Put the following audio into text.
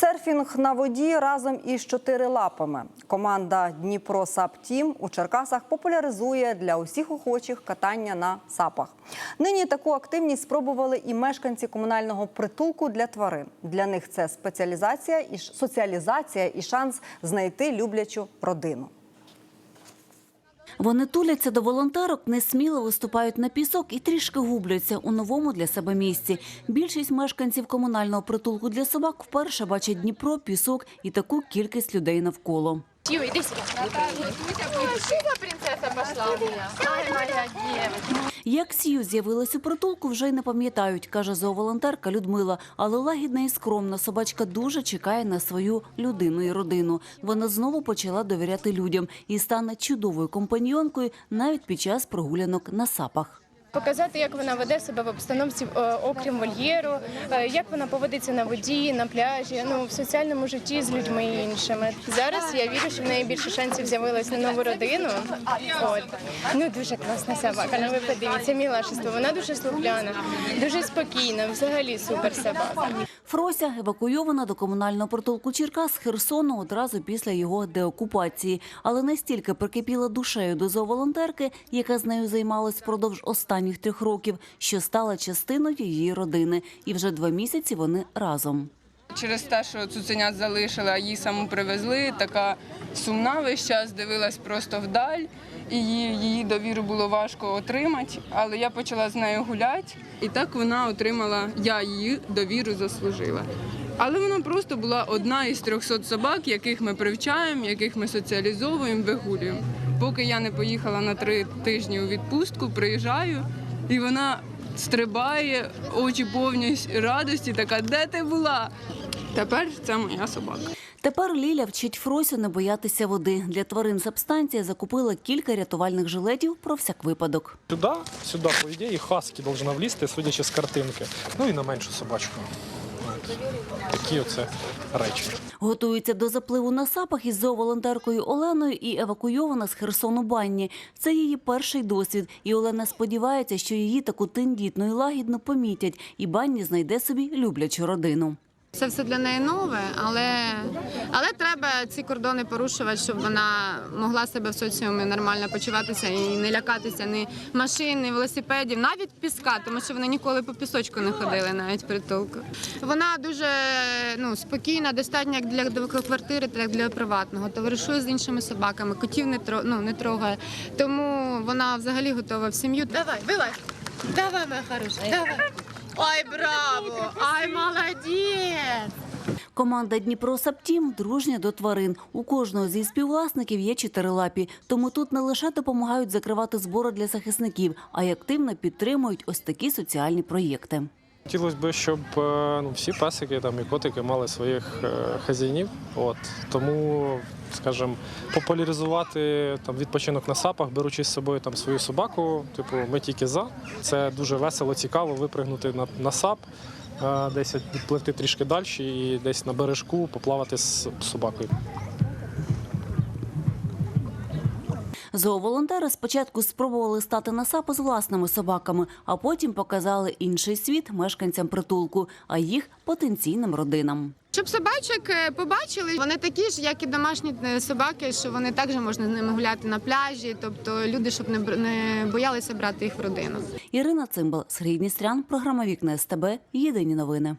Серфінг на воді разом із чотирилапами. Команда Дніпро Сап Тім у Черкасах популяризує для усіх охочих катання на сапах. Нині таку активність спробували і мешканці комунального притулку для тварин. Для них це спеціалізація і соціалізація і шанс знайти люблячу родину. Вони туляться до волонтерок, несміло виступають на пісок і трішки губляться у новому для себе місці. Більшість мешканців комунального притулку для собак вперше бачать Дніпро, пісок і таку кількість людей навколо. Тио, иди сюда. Спасибо, принцеса пішла у мене. Ай, моя девочка. Як сію з'явилась у притулку, вже й не пам'ятають, каже зооволонтерка Людмила. Але лагідна і скромна собачка дуже чекає на свою людину і родину. Вона знову почала довіряти людям і стане чудовою компаньйонкою навіть під час прогулянок на сапах. Показати, як вона веде себе в обстановці, е, окрім вольєру, е, як вона поводиться на воді, на пляжі, ну в соціальному житті з людьми іншими. Зараз я вірю, що в неї більше шансів з'явилось на нову родину. От ну дуже класна собака. Ну ви подивіться, мілашество. Вона дуже слухляна, дуже спокійна. Взагалі супер собака. Фрося евакуйована до комунального притулку Черкас з Херсону одразу після його деокупації. Але настільки прикипіла душею до зооволонтерки, яка з нею займалась впродовж останніх трьох років, що стала частиною її родини. І вже два місяці вони разом. Через те, що цуценят залишили, а її саму привезли, така сумна весь час, дивилась просто вдаль, і її, її довіру було важко отримати. Але я почала з нею гуляти, і так вона отримала, я її довіру заслужила. Але вона просто була одна із 300 собак, яких ми привчаємо, яких ми соціалізовуємо, вигулюємо. Поки я не поїхала на три тижні у відпустку, приїжджаю, і вона стрибає, очі повні радості, така, де ти була? Тепер це моя собака. Тепер Ліля вчить Фросю не боятися води. Для тварин Сабстанція закупила кілька рятувальних жилетів про всяк випадок. Сюда, сюда, по ідеї, хаски должна влізти, судячи з картинки. Ну і на меншу собачку. Такі оце речі. Готується до запливу на сапах із зооволонтеркою Оленою і евакуйована з Херсону Банні. Це її перший досвід, і Олена сподівається, що її таку тендітну і лагідно помітять, і Банні знайде собі люблячу родину. Це все для неї нове, але, але треба ці кордони порушувати, щоб вона могла себе в соціумі нормально почуватися і не лякатися ні машин, ні велосипедів, навіть піска, тому що вони ніколи по пісочку не ходили, навіть притулку. Вона дуже ну, спокійна, достатньо як для квартири, так як для приватного. Товаришує з іншими собаками, котів не тро, ну, не трогає. Тому вона взагалі готова в сім'ю. Давай, вилазь. Давай, моя хорошая, давай. Ой, браво! Ай, молодець! Команда Дніпро Саптім дружня до тварин. У кожного зі співвласників є чотирилапі, тому тут не лише допомагають закривати збори для захисників, а й активно підтримують ось такі соціальні проєкти. Хотілося б, щоб е, ну, всі песики там, і котики мали своїх е, хазяїнів. От. Тому, скажімо, популяризувати там, відпочинок на сапах, беручи з собою там, свою собаку, типу, ми тільки за. Це дуже весело, цікаво випригнути на, на сап, десь відпливти трішки далі і десь на бережку поплавати з собакою. Зооволонтери спочатку спробували стати на сапи з власними собаками, а потім показали інший світ мешканцям притулку, а їх потенційним родинам. Щоб собачок е, побачили, вони такі ж, як і домашні е, собаки, що вони також можна з ними гуляти на пляжі. Тобто люди, щоб не не боялися брати їх в родину. Ірина Цимбал, Сергій Дністрян, програма Вікна СТБ. Єдині новини.